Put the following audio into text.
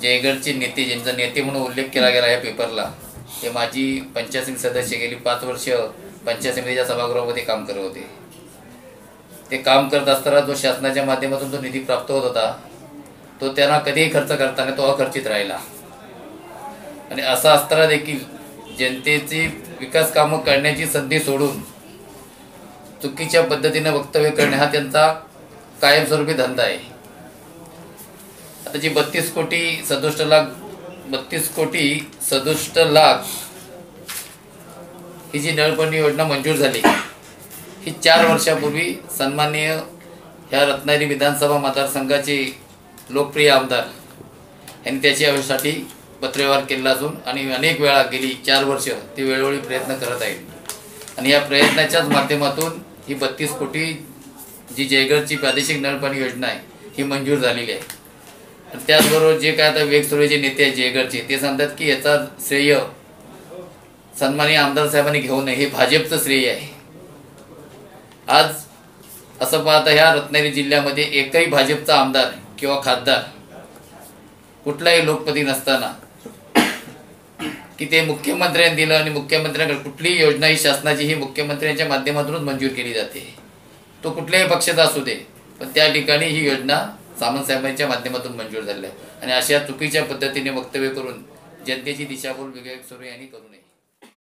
जयगडचे नेते ज्यांचा नेते म्हणून उल्लेख केला गेला या पेपरला ते माजी पंचायत समिती सदस्य गेली पाच वर्ष पंचायत समितीच्या सभागृहामध्ये काम करत होते. ते काम करत असताना जो शासनाच्या माध्यमातून जो निधी प्राप्त होत होता तो त्यांना कधीही खर्च करताना तो अखर्चित राहिला. आणि असा असताना देखील जनतेची विकास कामं करण्याची संधी सोडून चुकीच्या पद्धतीने वक्तव्य करणे हा त्यांचा कायमस्वरूपी धंदा आहे. आता जी बत्तीस कोटी सदुष्ट लाख बत्तीस कोटी सदुष्ट लाख ही जी नळपणी योजना मंजूर झाली ही चार वर्षापूर्वी सन्माननीय ह्या रत्नागिरी विधानसभा मतदारसंघाचे लोकप्रिय आमदार यांनी त्याच्यासाठी पत्रव्यवहार केला असून आणि अनेक वेळा गेली चार वर्ष ते वेळोवेळी प्रयत्न करत आहेत. आणि या प्रयत्नाच्याच माध्यमातून ही बत्तीस कोटी जी जयगडची प्रादेशिक नळपाणी योजना आहे ही मंजूर झालेली आहे. त्याचबरोबर जे काय आता वेगसुरेचे नेते आहेत जयगडचे ते सांगतात की याचा श्रेय सन्मानी आमदार साहेबांनी घेऊ नये हे भाजपचं श्रेय आहे. आज असं पाहता ह्या रत्नागिरी जिल्ह्यामध्ये एकही भाजपचा आमदार किंवा खासदार कुठलाही लोकपती नसताना की ते मुख्यमंत्र्यांनी दिलं आणि मुख्यमंत्र्यांकडे कुठलीही योजना ही शासनाची ही मुख्यमंत्र्यांच्या माध्यमातूनच मंजूर केली जाते. तो कुठल्याही पक्षाचा असू दे पण त्या ठिकाणी ही योजना सामंतसाहेबांच्या माध्यमातून मंजूर झालेली आहे आणि अशा चुकीच्या पद्धतीने वक्तव्य करून जनतेची दिशाभूल विवेक सुरू यांनी करू नये.